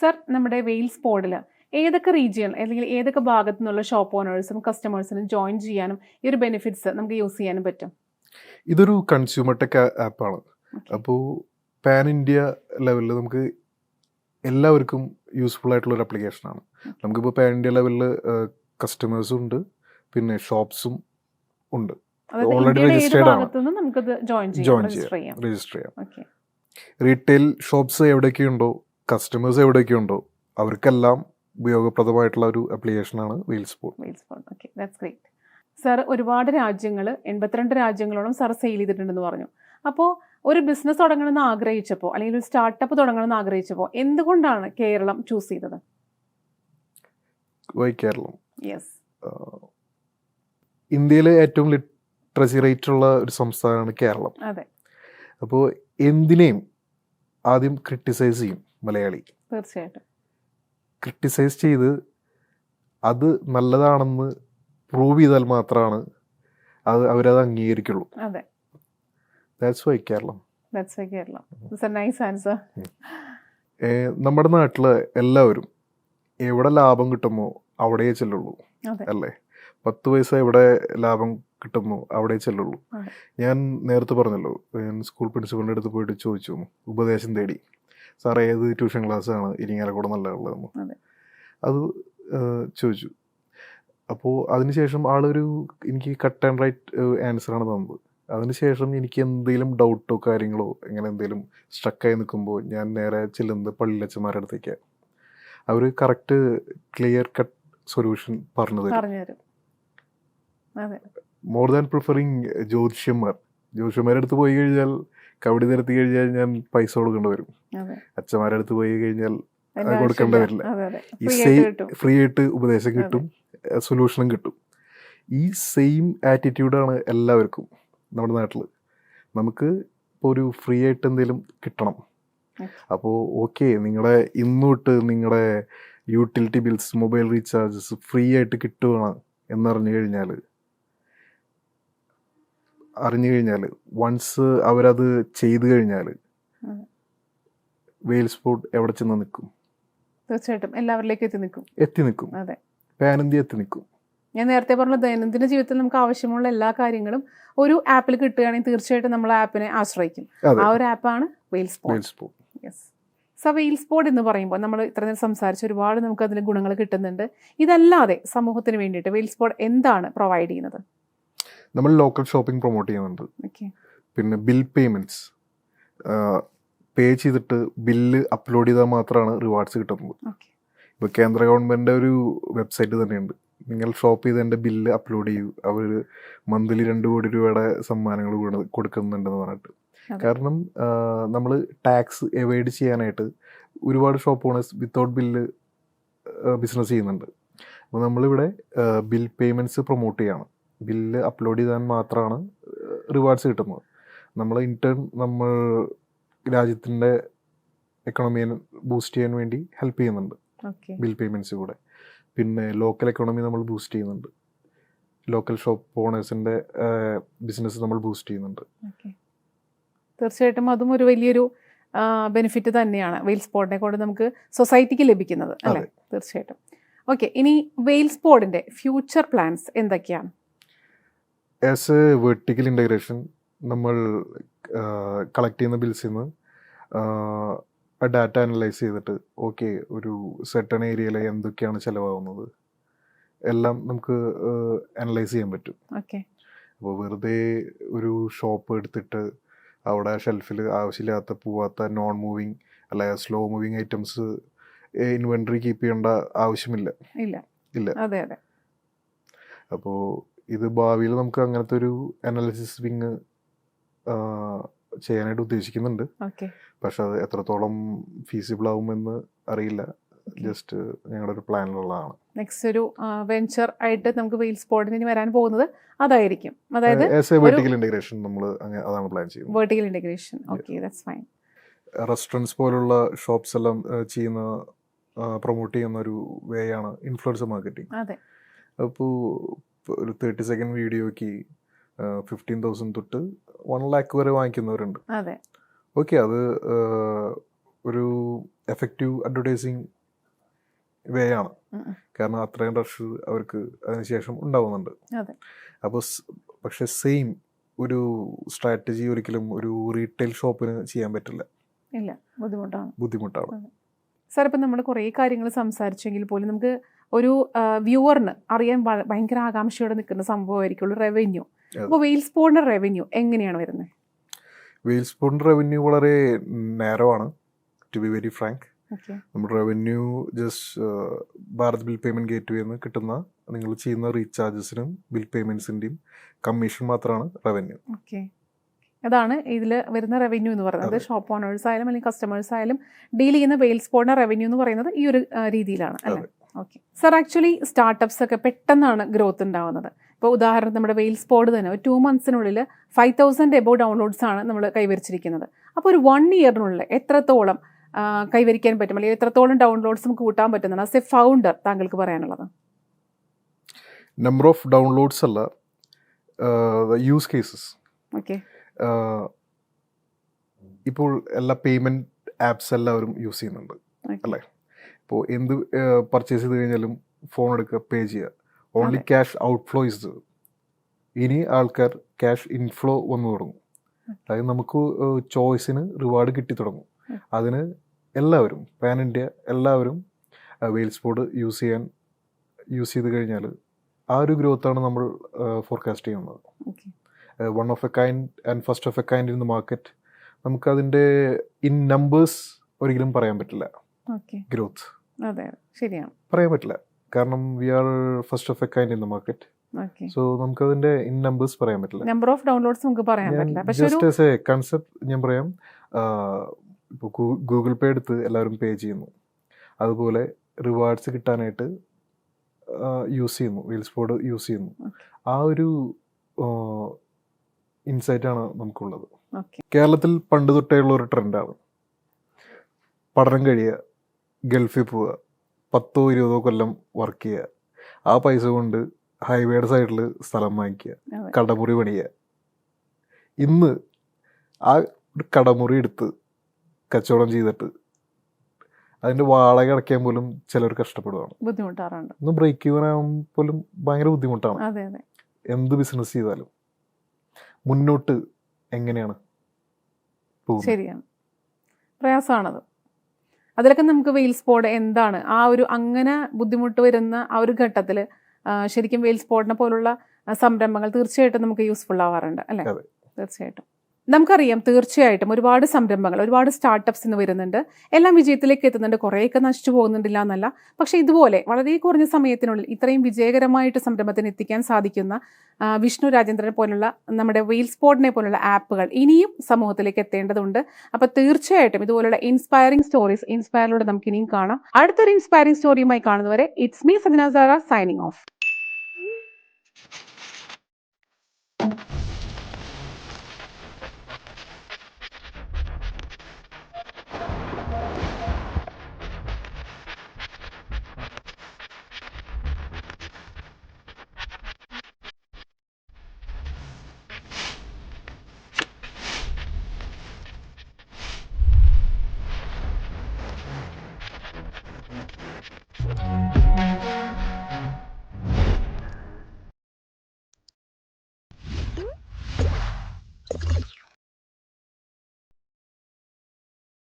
Sir നമ്മുടെ Wales പോർട്ടിൽ ഏതൊക്കെ റീജിയൻ അല്ലെങ്കിൽ ഏതൊക്കെ ഭാഗത്തു നിന്നുള്ള ഷോപ്പ് ഓണേഴ്സും കസ്റ്റമേഴ്സിനും ജോയിൻ ചെയ്യാനും ഈ ഒരു ബെനിഫിറ്റ്സ് നമുക്ക് യൂസ് ചെയ്യാനും പറ്റും? ഇതൊരു കൺസ്യൂമർ ടെക് ആപ്പാണ്. അപ്പോൾ പാൻ ഇന്ത്യ ലെവലിൽ നമുക്ക് എല്ലാവർക്കും യൂസ്ഫുൾ ആയിട്ടുള്ള ഒരു ആപ്ലിക്കേഷനാണ് നമുക്കിപ്പോൾ പാൻ ഇന്ത്യ ലെവലിൽ കസ്റ്റമേഴ്സും ഉണ്ട്. പിന്നെ ഷോപ്സും ഉണ്ട്. ഓൾറെഡി രജിസ്റ്റേർഡ് ആണ്. ജോയിൻ ചെയ്യാം രജിസ്റ്റർ ചെയ്യാം. റീറ്റെയിൽ ഷോപ്സ് എവിടെയൊക്കെയുണ്ടോ കസ്റ്റമേഴ്സ് എവിടെയൊക്കെ ഉണ്ടോ അവർക്കെല്ലാം ഉപയോഗപ്രദമായിട്ടുള്ള ഒരു ആപ്ലിക്കേഷനാണ് ആണ് ഓക്കെ ദാറ്റ്സ് ഗ്രേറ്റ് സർ ഒരുപാട് രാജ്യങ്ങൾ എൺപത്തിരണ്ട് രാജ്യങ്ങളോളം സർ സെയിൽ ചെയ്തിട്ടുണ്ടെന്ന് പറഞ്ഞു. അപ്പോൾ ഒരു ബിസിനസ് തുടങ്ങണമെന്ന് ആഗ്രഹിച്ചപ്പോൾ അല്ലെങ്കിൽ ഒരു സ്റ്റാർട്ടപ്പ് തുടങ്ങണമെന്ന് ആഗ്രഹിച്ചപ്പോൾ എന്തുകൊണ്ടാണ് കേരളം ചൂസ് ചെയ്തത്? വൈ കേരളം. യെസ് ഇന്ത്യയിലെ ഏറ്റവും ലിറ്ററസി റേറ്റ് ഉള്ള ഒരു സംസ്ഥാനമാണ് കേരളം. അതെ. അപ്പോൾ എന്തിനേയും ആദ്യം ക്രിട്ടിസൈസ് ചെയ്യും. മലയാളി. തീർച്ചയായിട്ടും. ക്രിട്ടിസൈസ് ചെയ്ത് അത് നല്ലതാണെന്ന് പ്രൂവ് ചെയ്താൽ മാത്രമാണ് അത് അവരത് അംഗീകരിക്കുള്ളൂ. അതെ. That's why Keralam. That's why Keralam. It's a nice answer നമ്മുടെ നാട്ടിൽ എല്ലാവരും എവിടെ ലാഭം കിട്ടുമോ അവിടെയേ ചെല്ലുള്ളൂ. അല്ലേ? പത്ത് പൈസ എവിടെ ലാഭം കിട്ടുന്നു അവിടെ ചെല്ലുള്ളൂ. ഞാൻ നേരത്തെ പറഞ്ഞല്ലോ ഞാൻ സ്കൂൾ പ്രിൻസിപ്പളിന്റെ അടുത്ത് പോയിട്ട് ചോദിച്ചു ഉപദേശം തേടി. സാർ ഏത് ട്യൂഷൻ ക്ലാസ് ആണ് ഇരിങ്ങാലക്കൂടെ നല്ലതുള്ളതെന്ന് അതെ. അത് ചോദിച്ചു. അപ്പോൾ അതിനുശേഷം ആളൊരു എനിക്ക് കട്ട് ആൻഡ് റൈറ്റ് ആൻസറാണ് തന്നത്. അതിനുശേഷം എനിക്ക് എന്തെങ്കിലും ഡൗട്ടോ കാര്യങ്ങളോ ഇങ്ങനെ എന്തെങ്കിലും സ്ട്രക്കായി നിൽക്കുമ്പോൾ ഞാൻ നേരെ ചെല്ലുന്നത് പള്ളിയിലച്ചന്മാരുടെ അടുത്തേക്കാണ് അവർ കറക്റ്റ് ക്ലിയർ കട്ട് സൊല്യൂഷൻ പറഞ്ഞു തരും. മോർ ദാൻ പ്രിഫറിങ് ജ്യോതിഷ്യന്മാർ ജ്യോതിഷ്യന്മാരുടെ അടുത്ത് പോയി കഴിഞ്ഞാൽ കബഡി നിരത്തി കഴിഞ്ഞാൽ ഞാൻ പൈസ കൊടുക്കേണ്ടി വരും. അച്ഛന്മാരെ അച്ഛന്മാരുടെ അടുത്ത് പോയി കഴിഞ്ഞാൽ അത് കൊടുക്കേണ്ടി. വരില്ല. ഈ സെയിം ഫ്രീ ആയിട്ട് ഉപദേശം കിട്ടും സൊല്യൂഷനും കിട്ടും. ഈ സെയിം ആറ്റിറ്റ്യൂഡാണ് എല്ലാവർക്കും നമ്മുടെ നാട്ടിൽ നമുക്ക് ഇപ്പോൾ ഒരു ഫ്രീ ആയിട്ട് എന്തെങ്കിലും കിട്ടണം. അപ്പോൾ ഓക്കെ നിങ്ങളുടെ ഇന്നോട്ട് നിങ്ങളുടെ utility bills mobile recharges free ആയിട്ട് കിട്ടുകയാണ് എന്നറിഞ്ഞു കഴിഞ്ഞാൽ അറിഞ്ഞു കഴിഞ്ഞാൽ വൺസ് അവരത് ചെയ്തു കഴിഞ്ഞാൽ. വെയിൽ സ്പോട്ട് എവിടെ ചെന്ന് നിൽക്കും തീർച്ചയായിട്ടും എല്ലാവരിലേക്കും എത്തി നിൽക്കും എത്തി നിൽക്കും അതെ. പാൻ ഇന്ത്യ എത്തി നിൽക്കും ഞാൻ നേരത്തെ പറഞ്ഞ ദൈനംദിന ജീവിതത്തിൽ നമുക്ക് ആവശ്യമുള്ള എല്ലാ കാര്യങ്ങളും ഒരു ആപ്പിൽ കിട്ടുകയാണെങ്കിൽ തീർച്ചയായിട്ടും നമ്മൾ ആപ്പിനെ ആശ്രയിക്കും. ആ ഒരു ആപ്പാണ് so spot vail spot yes so vails spot എന്ന് പറയുമ്പോൾ നമ്മൾ ഇത്ര നേരം സംസാരിച്ച് ഒരുപാട് നമുക്ക് അതിന് ഗുണങ്ങൾ കിട്ടുന്നുണ്ട്. ഇതല്ലാതെ സമൂഹത്തിന് വേണ്ടിയിട്ട് വെയിൽ സ്പോട്ട് എന്താണ് പ്രൊവൈഡ് ചെയ്യുന്നത്? നമ്മൾ ലോക്കൽ ഷോപ്പിംഗ് പ്രൊമോട്ട് ചെയ്യുന്നുണ്ട്. പിന്നെ ബിൽ പേയ്മെന്റ്സ് പേ ചെയ്തിട്ട് ബില്ല് അപ്ലോഡ് ചെയ്താൽ മാത്രമാണ് റിവാർഡ്സ് കിട്ടുന്നത്. ഇപ്പോൾ കേന്ദ്ര ഗവൺമെന്റിന്റെ ഒരു വെബ്സൈറ്റ് തന്നെയുണ്ട്. നിങ്ങൾ ഷോപ്പ് ചെയ്ത് എന്റെ ബില്ല് അപ്ലോഡ് ചെയ്യൂ. അവർ മന്ത്ലി രണ്ട് കോടി രൂപയുടെ സമ്മാനങ്ങൾ കൊടു- കൊടുക്കുന്നുണ്ടെന്ന് പറഞ്ഞിട്ട്. കാരണം നമ്മൾ ടാക്സ് എവൈഡ് ചെയ്യാനായിട്ട് ഒരുപാട് shop owners without bill business ചെയ്യുന്നുണ്ട്. അപ്പോൾ നമ്മളിവിടെ ബിൽ പേയ്മെന്റ്സ് പ്രൊമോട്ട് ചെയ്യാണ്. ബില്ല് അപ്ലോഡ് ചെയ്താൽ മാത്രമാണ് റിവാർഡ്സ് കിട്ടുന്നത്. നമ്മൾ ഇന്റേൺ നമ്മൾ രാജ്യത്തിന്റെ എക്കണോമിയെ ബൂസ്റ്റ് ചെയ്യാൻ വേണ്ടി ഹെൽപ്പ് ചെയ്യുന്നുണ്ട്. ബിൽ പേയ്മെന്റ്സ് കൂടെ. പിന്നെ ലോക്കൽ എക്കണോമി നമ്മൾ ബൂസ്റ്റ് ചെയ്യുന്നുണ്ട്. ലോക്കൽ ഷോപ്പ് ഓണേഴ്സിന്റെ ബിസിനസ് നമ്മൾ ബൂസ്റ്റ് ചെയ്യുന്നുണ്ട്. തീർച്ചയായിട്ടും അതും ഒരു വലിയൊരു ബെനിഫിറ്റ് തന്നെയാണ്. വെയിൽ സ്പോട്ടിനെ കൊണ്ട് നമുക്ക് സൊസൈറ്റിക്ക് ലഭിക്കുന്നത് അല്ലേ? തീർച്ചയായിട്ടും. ഓക്കെ ഇനി വെയിൽ സ്പോട്ടിന്റെ ഫ്യൂച്ചർ പ്ലാൻസ് എന്തൊക്കെയാണ്? ആസ് എ വെർട്ടിക്കൽ ഇന്റഗ്രേഷൻ നമ്മൾ കളക്ട് ചെയ്യുന്ന ബിൽസിൽ നിന്ന് ഡാറ്റ അനലൈസ് ചെയ്തിട്ട് ഓക്കെ ഒരു സെട്ടൺ ഏരിയയിൽ എന്തൊക്കെയാണ് ചിലവാകുന്നത് എല്ലാം നമുക്ക് അനലൈസ് ചെയ്യാൻ പറ്റും. ഓക്കെ അപ്പോൾ വെറുതെ ഒരു ഷോപ്പ് എടുത്തിട്ട് അവിടെ ഷെൽഫിൽ ആവശ്യമില്ലാത്ത പോവാത്ത നോൺ മൂവിങ് അല്ല slow moving items inventory keep ചെയ്യേണ്ട ആവശ്യമില്ല. ഇല്ല. ഇല്ല. അതെ അതെ. അപ്പോൾ ഇത് ഭാവിയിൽ നമുക്ക് അങ്ങനത്തെ ഒരു അനാലിസിസ് വിങ് ചെയ്യാനായിട്ട് ഉദ്ദേശിക്കുന്നുണ്ട്. പക്ഷെ അത് എത്രത്തോളം ഫീസിബിൾ ആവുമെന്ന് അറിയില്ല. ജസ്റ്റ് ഞങ്ങളുടെ ഒരു പ്ലാനിലുള്ളതാണ് നെക്സ്റ്റ് ഒരു വെഞ്ചർ ആയിട്ട് നമുക്ക് വെയിൽ സ്പോട്ടിന് ഇനി വരാൻ പോകുന്നത് അതായിരിക്കും. അതായത് വെർട്ടിക്കൽ ഇന്റഗ്രേഷൻ നമ്മൾ അതാണ് പ്ലാൻ ചെയ്യുന്നത്. Vertical integration okay that's fine restaurants പോലുള്ള ഷോപ്സ് എല്ലാം ചെയ്യുന്ന പ്രൊമോട്ട് ചെയ്യുന്ന ഒരു വേ ആണ് ഇൻഫ്ലുവൻസർ മാർക്കറ്റിംഗ് അതെ. അപ്പോൾ ഒരു തേർട്ടി സെക്കൻഡ് വീഡിയോയ്ക്ക് ഫിഫ്റ്റീൻ തൗസൻഡ് തൊട്ട് വൺ ലാക്ക് വരെ വാങ്ങിക്കുന്നവരുണ്ട്. ഓക്കെ അത് ഒരു എഫക്റ്റീവ് അഡ്വർടൈസിങ് വേ ആണ്. കാരണം അത്രയും റഷ് അവർക്ക് അതിനുശേഷം ഉണ്ടാവുന്നുണ്ട്. അപ്പോൾ പക്ഷെ സെയിം ഒരു സ്ട്രാറ്റജി ഒരിക്കലും ഒരു റീറ്റെയിൽ ഷോപ്പിന് ചെയ്യാൻ പറ്റില്ല. ഇല്ല ബുദ്ധിമുട്ടാണ്. ബുദ്ധിമുട്ടാണ്. സാർ ഇപ്പം നമ്മൾ കുറേ കാര്യങ്ങൾ സംസാരിച്ചെങ്കിൽ പോലും നമുക്ക് ഒരു വ്യൂവറിന് അറിയാൻ ഭയങ്കര ആകാംക്ഷയോടെ നിൽക്കുന്ന സംഭവമായിരിക്കുള്ളൂ റവന്യൂ. അപ്പോൾ വെയിൽസ് ബോർഡിന്റെ റവന്യൂ എങ്ങനെയാണ് വരുന്നത്? വെയിൽസ് ബോണ്ട് റവന്യൂ വളരെ നേരോ ആണ് ടു ബി വെരി ഫ്രാങ്ക് നമ്മുടെ revenue just Bharat bill payment gate വേന്ന് കിട്ടുന്ന നിങ്ങൾ ചെയ്യുന്ന റീചാർജസിനും ബിൽ പേയ്മെന്റ്സിന്റെയും കമ്മീഷൻ മാത്രമാണ് റവന്യൂ ഓക്കെ അതാണ് ഇതിൽ വരുന്ന റവന്യൂ എന്ന് പറയുന്നത്. ഷോപ്പ് ഓണേഴ്സ് ആയാലും അല്ലെങ്കിൽ കസ്റ്റമേഴ്സ് ആയാലും ഡീൽ ചെയ്യുന്ന വെയിൽസ് ബോർഡിന്റെ റവന്യൂ എന്ന് പറയുന്നത് ഈ ഒരു രീതിയിലാണ് അല്ലേ? ഓക്കെ സർ ആക്ച്വലി സ്റ്റാർട്ടപ്സ് ഒക്കെ പെട്ടെന്നാണ് ഗ്രോത്ത് ഉണ്ടാവുന്നത്. ഇപ്പോൾ ഉദാഹരണം നമ്മുടെ വെയിൽസ് പോഡ് തന്നെ ഒരു ടു മന്ത്സിനുള്ളിൽ ഫൈവ് തൗസൻഡ് എബോ ഡൗൺലോഡ്സ് ആണ് നമ്മൾ കൈവരിച്ചിരിക്കുന്നത്. അപ്പോൾ ഒരു വൺ ഇയറിനുള്ളിൽ എത്രത്തോളം കൈവരിക്കാൻ പറ്റും? അല്ലെങ്കിൽ എത്രത്തോളം ഡൗൺലോഡ്സ് നമുക്ക് കൂട്ടാൻ പറ്റുന്നതാണ്? ആസ് എ ഫൗണ്ടർ താങ്കൾക്ക് പറയാനുള്ളത്. നമ്പർ ഓഫ് ഡൗൺലോഡ്സ് അല്ല യൂസ് കേസസ് ഓക്കെ ഇപ്പോൾ എല്ലാ പേയ്മെന്റ് ആപ്സ് എല്ലാവരും യൂസ് ചെയ്യുന്നുണ്ട് അല്ലേ? ഇപ്പോൾ എന്ത് പർച്ചേസ് ചെയ്ത് കഴിഞ്ഞാലും ഫോൺ എടുക്കുക പേ ചെയ്യുക. ഓൺലി. ക്യാഷ് ഔട്ട്ഫ്ലോ ഇസ് ഇനി ആൾക്കാർ ക്യാഷ് ഇൻഫ്ലോ വന്നു തുടങ്ങും. അതായത് നമുക്ക് ചോയ്സിന് റിവാർഡ് കിട്ടി തുടങ്ങും. അതിന് എല്ലാവരും പാൻ ഇന്ത്യ എല്ലാവരും വെയിൽസ് ബോർഡ് യൂസ് ചെയ്യാൻ യൂസ് ചെയ്ത് കഴിഞ്ഞാൽ ആ ഒരു ഗ്രോത്താണ് നമ്മൾ ഫോർകാസ്റ്റ് ചെയ്യുന്നത്. One of a kind and first of a kind in the market നമുക്കതിന്റെ in numbers ഒരിക്കലും പറയാൻ പറ്റില്ല. ഗ്രോത്ത് അതെ ശരിയാണ്. പറയാൻ പറ്റില്ല. കാരണം we are first of a kind in the market so so അതിന്റെ ഇൻ നമ്പേഴ്സ് പറയാൻ പറ്റില്ല. നമ്പർ ഓഫ് ഡൗൺലോഡ്സ് നമുക്ക് പറയാൻ പറ്റില്ല. പക്ഷേ ജസ്റ്റ് ആസ് എ കൺസെപ്റ്റ് ഞാൻ പറയാം. ഇപ്പോൾ ഗൂഗിൾ പേ എടുത്ത് എല്ലാവരും പേ ചെയ്യുന്നു. അതുപോലെ റിവാർഡ്സ് കിട്ടാനായിട്ട് യൂസ് ചെയ്യുന്നു. വീൽസ് ബോർഡ് യൂസ് ചെയ്യുന്നു. ആ ഒരു ഇൻസൈറ്റ് ആണ് നമുക്കുള്ളത്. കേരളത്തിൽ പണ്ട് തൊട്ടേ ഉള്ള ഒരു ട്രെൻഡാണ് പഠനം കഴിയുക. ഗൾഫിൽ പോവുക. പത്തോ ഇരുപതോ കൊല്ലം വർക്ക് ചെയ്യുക. ആ പൈസ കൊണ്ട് ഹൈവേയുടെ സൈഡിൽ സ്ഥലം വാങ്ങിക്കുക. കടമുറി പണിയുക. ഇന്ന് ആ ഒരു കടമുറി എടുത്ത് കച്ചവടം ചെയ്തിട്ട് അതിന്റെ വാടക അടയ്ക്കാൻ പോലും ചിലർ കഷ്ടപ്പെടുകയാണ് ബുദ്ധിമുട്ടാറുണ്ട്. ഒന്ന് ബ്രേക്ക് ഈവൻ ആകാൻ പോലും ഭയങ്കര ബുദ്ധിമുട്ടാണ്. എന്ത് ബിസിനസ് ചെയ്താലും മുന്നോട്ട് എങ്ങനെയാണ് ശരിയാണ്. പ്രയാസമാണത്. അതിലൊക്കെ നമുക്ക് വെയിൽ സ്പോട്ട് എന്താണ്? ആ ഒരു അങ്ങനെ ബുദ്ധിമുട്ട് വരുന്ന ആ ഒരു ഘട്ടത്തിൽ ശരിക്കും വെയിൽ സ്പോട്ടിനെ പോലുള്ള സംരംഭങ്ങൾ തീർച്ചയായിട്ടും നമുക്ക് യൂസ്ഫുൾ ആവാറുണ്ട് അല്ലേ. തീർച്ചയായിട്ടും. നമുക്കറിയാം തീർച്ചയായിട്ടും ഒരുപാട് സംരംഭങ്ങൾ ഒരുപാട് സ്റ്റാർട്ടപ്സ് ഇന്ന് വരുന്നുണ്ട്. എല്ലാം വിജയത്തിലേക്ക് എത്തുന്നുണ്ട്. കുറേയൊക്കെ നശിച്ചു പോകുന്നുണ്ടില്ല എന്നല്ല. പക്ഷേ ഇതുപോലെ വളരെ കുറഞ്ഞ സമയത്തിനുള്ളിൽ ഇത്രയും വിജയകരമായിട്ട് സംരംഭത്തിന് എത്തിക്കാൻ സാധിക്കുന്ന വിഷ്ണു രാജേന്ദ്രനെ പോലുള്ള നമ്മുടെ വെയിൽ സ്പോട്ടിനെ പോലുള്ള ആപ്പുകൾ ഇനിയും സമൂഹത്തിലേക്ക് എത്തേണ്ടതുണ്ട്. അപ്പോൾ തീർച്ചയായിട്ടും ഇതുപോലുള്ള ഇൻസ്പയറിംഗ് സ്റ്റോറീസ് ഇൻസ്പയറിലൂടെ നമുക്ക് ഇനിയും കാണാം. അടുത്തൊരു ഇൻസ്പയറിംഗ് സ്റ്റോറിയുമായി കാണുന്നവരെ it's me Sajana signing off